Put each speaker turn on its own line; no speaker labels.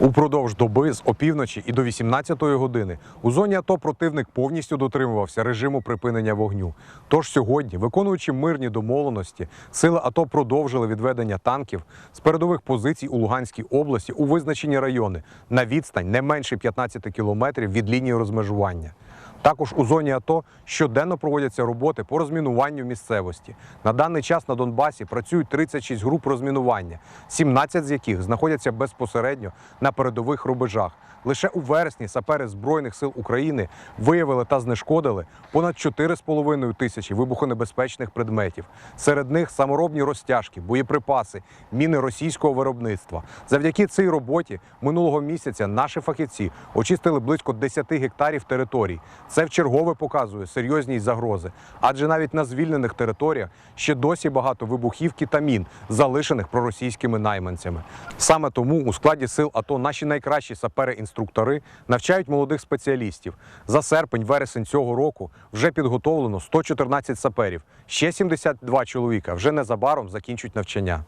Упродовж доби з опівночі і до 18-ї години у зоні АТО противник повністю дотримувався режиму припинення вогню. Тож сьогодні, виконуючи мирні домовленості, сили АТО продовжили відведення танків з передових позицій у Луганській області у визначені райони на відстань не менше 15 кілометрів від лінії розмежування. Також у зоні АТО щоденно проводяться роботи по розмінуванню місцевості. На даний час на Донбасі працюють 36 груп розмінування, 17 з яких знаходяться безпосередньо на передових рубежах. Лише у вересні сапери Збройних сил України виявили та знешкодили понад 4,5 тисячі вибухонебезпечних предметів. Серед них саморобні розтяжки, боєприпаси, міни російського виробництва. Завдяки цій роботі минулого місяця наші фахівці очистили близько 10 гектарів територій. Це вчергове показує серйозність загрози, адже навіть на звільнених територіях ще досі багато вибухівки та мін, залишених проросійськими найманцями. Саме тому у складі сил АТО наші найкращі сапери-інструктори навчають молодих спеціалістів. За серпень-вересень цього року вже підготовлено 114 саперів. Ще 72 чоловіка вже незабаром закінчать навчання.